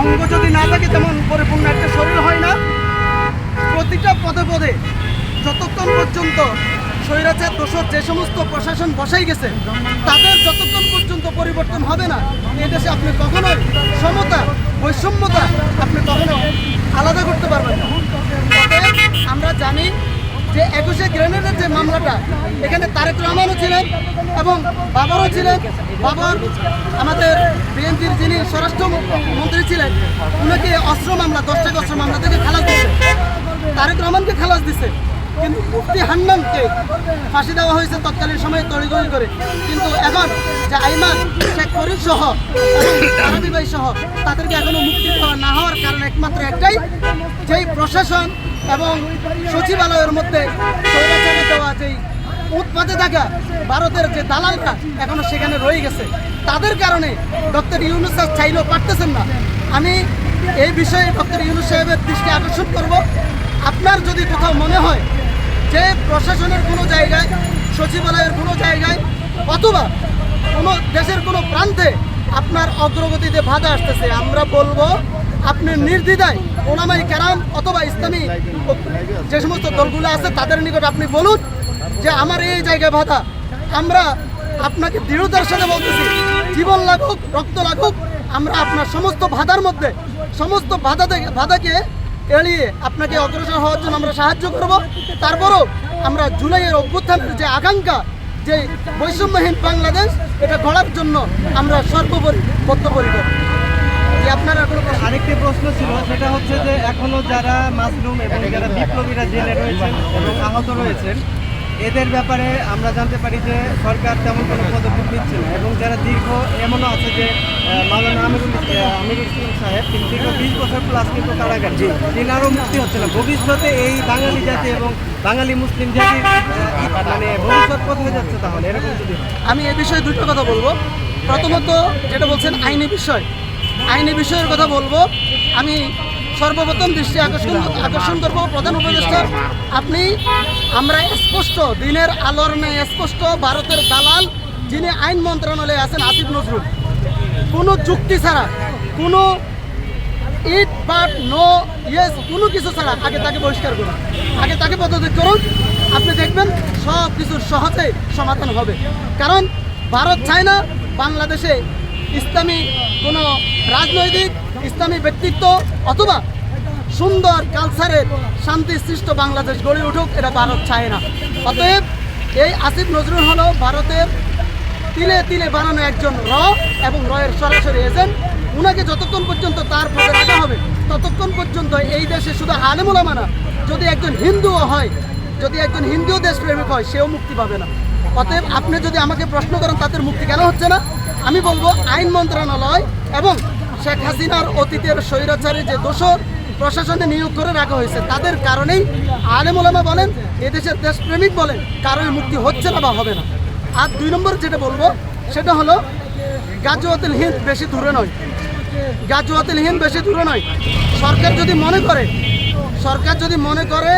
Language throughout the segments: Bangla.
অঙ্গ যদি না থাকে, তেমন পরিপূর্ণ একটা শরীর হয় না। প্রতিটা পদে পদে যতক্ষণ পর্যন্ত স্বৈরাচার, দোষর যে সমস্ত প্রশাসন বসাই গেছে, তাদের যতক্ষণ পর্যন্ত পরিবর্তন হবে না এদেশে আপনি কখনোই সমতা, বৈষম্যতা আপনি কখনো আলাদা করতে পারবেন আমরা জানি যে একুশে গ্রেনেডের যে মামলাটা, এখানে তারেক রহমানও ছিলেন এবং বাবরও ছিলেন। বাবর আমাদের বিএনপির যিনি স্বরাষ্ট্র মন্ত্রী ছিলেন, উনাকে অস্ত্র মামলা দশ অস্ত্র মামলা থেকে খালাস দিচ্ছে তারেক রহমানকে খালাস দিছে কিন্তু মুফতি হান্নানকে ফাঁসি দেওয়া হয়েছে তৎকালীন সময়ে তড়িগড়ি করে। কিন্তু এখন যে আইমান, শেখ ফরিদ সহ ভাই সহ, তাদেরকে এখনও মুক্তি দেওয়া না হওয়ার কারণ একমাত্র একটাই, যেই প্রশাসন এবং সচিবালয়ের মধ্যে দেওয়া যেই উৎপাদে থাকা ভারতের যে দালালটা এখনও সেখানে রয়ে গেছে। তাদের কারণে ডক্টর ইউনুস স্যার চাইলেও পারতেছেন না। আমি এই বিষয়ে ডক্টর ইউনুস সাহেবের দৃষ্টি আকর্ষণ করব। আপনার যদি কোথাও মনে হয় যে প্রশাসনের কোনো জায়গায়, সচিবালয়ের কোনো জায়গায় অথবা কোনো দেশের কোনো প্রান্তে আপনার অগ্রগতিতে বাধা আসতেছে, আমরা বলব আপনি নির্দ্বিধায় ওলামাই কেরাম অথবা ইসলামী যে সমস্ত দলগুলো আছে, তাদের নিকট আপনি বলুন যে আমার এই জায়গায় বাধা। আমরা আপনাকে দৃঢ়তার সাথে বলতেছি, জীবন লাগুক, রক্ত লাগুক, আমরা আপনার সমস্ত বাধার মধ্যে, সমস্ত বাধা থেকে বাধাকে এড়িয়ে আপনাকে অগ্রসর হওয়ার জন্য আমরা সাহায্য করব। তারপরও আমরা জুলাইয়ের অভ্যুত্থানের যে আকাঙ্ক্ষা, যে বৈষম্যহীন বাংলাদেশ, এটা গড়ার জন্য আমরা সর্বোপরি বদ্ধপরিকর আপনারা আরেকটি প্রশ্ন ছিল, সেটা হচ্ছে যে এখনও যারা মাসরুম এবং যারা বিপ্লবীরা জেলে রয়েছেন এবং আহত রয়েছেন এদের ব্যাপারে আমরা জানতে পারি যে সরকার তেমন কোনো পদক্ষেপ নিচ্ছে না। এবং যারা দীর্ঘ এমনও আছে যে মাওলানা আমিরুল আমিরুল ইসলাম সাহেব তিনি দীর্ঘ বিশ বছর প্লাস কিন্তু কারাগারে। তিনারও মুক্তি হচ্ছে না। ভবিষ্যতে এই বাঙালি জাতি এবং বাঙালি মুসলিম জাতির ই- মানে ভবিষ্যৎ কোথায় যাচ্ছে তাহলে এরকম যদি আমি এ বিষয়ে দুটো কথা বলব। প্রথমত যেটা বলছেন আইনি বিষয়। আইনি বিষয়ের কথা বলব। আমি সর্বপ্রথম দৃষ্টি আকর্ষণ আকর্ষণ করব। প্রধান উপদেষ্টা, আপনি, আমরা স্পষ্ট, দিনের আলোর ন্যায় স্পষ্ট, ভারতের দালাল, যিনি আইন মন্ত্রণালয়ে আছেন, আসিফ নজরুল। কোনো যুক্তি ছাড়া, কোনো ইট, বাট, নো, ইয়েস, কোনো কিছু ছাড়া আগে তাকে বহিষ্কার করুন। আগে তাকে পদত্যাগ করুন। আপনি দেখবেন সব কিছুর সহজে সমাধান হবে। কারণ ভারত চায় না বাংলাদেশে ইসলামী কোনো রাজনৈতিক ইসলামী ব্যক্তিত্ব অথবা সুন্দর কালচারের শান্তি সৃষ্ট বাংলাদেশ গড়ে উঠুক, এটা ভারত চায় না। অতএব এই আসিফ নজরুল হলো ভারতের তিলে তিলে বানানো একজন র এবং রয়ের সরাসরি এজেন্ট। উনাকে যতক্ষণ পর্যন্ত তার পদে রাখা হবে, ততক্ষণ পর্যন্ত এই দেশে শুধু আলেমুলামা না যদি একজন হিন্দুও হয়, যদি একজন হিন্দুও দেশপ্রেমিক হয়, সেও মুক্তি পাবে না। অতএব আপনি যদি আমাকে প্রশ্ন করেন, তাদের মুক্তি কেন হচ্ছে না? আমি বলব আইন মন্ত্রণালয় এবং শেখ হাসিনার অতীতের স্বৈরাচারী যে দোষর প্রশাসনে নিয়োগ করে রাখা হয়েছে, তাদের কারণেই আলেমুলামা বলেন, এদেশের দেশপ্রেমিক বলেন কারণে মুক্তি হচ্ছে না বা হবে না। আর দুই নম্বর যেটা বলব, সেটা হলো, গাজুয়াতুল হিন্দ বেশি দূরে নয়। গাজুয়াতুল হিন্দ বেশি দূরে নয়। সরকার যদি মনে করে, সরকার যদি মনে করে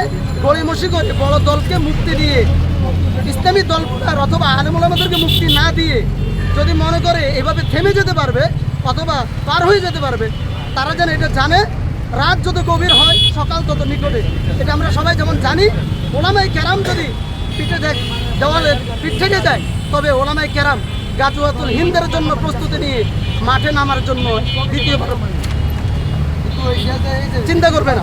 গড়িমসি করে বড় দলকে মুক্তি দিয়ে, ইসলামী দলগুলার অথবা আলেমুলামাদেরকে মুক্তি না দিয়ে যদি মনে করে এভাবে থেমে যেতে পারবে অথবা পার হয়ে যেতে পারবে তারা যেন এটা জানে। রাত যত গভীর হয় সকাল তত নিকটে। এটা আমরা সবাই যেমন জানি ওলামাই ক্যারাম যদি পিঠে দেখ দেওয়ালে পিঠ থেকে যায় তবে ওলামাই কেরাম গাজুয়াতুল হিন্দের জন্য প্রস্তুতি নিয়ে মাঠে নামার জন্য দ্বিতীয়বার চিন্তা করবে না।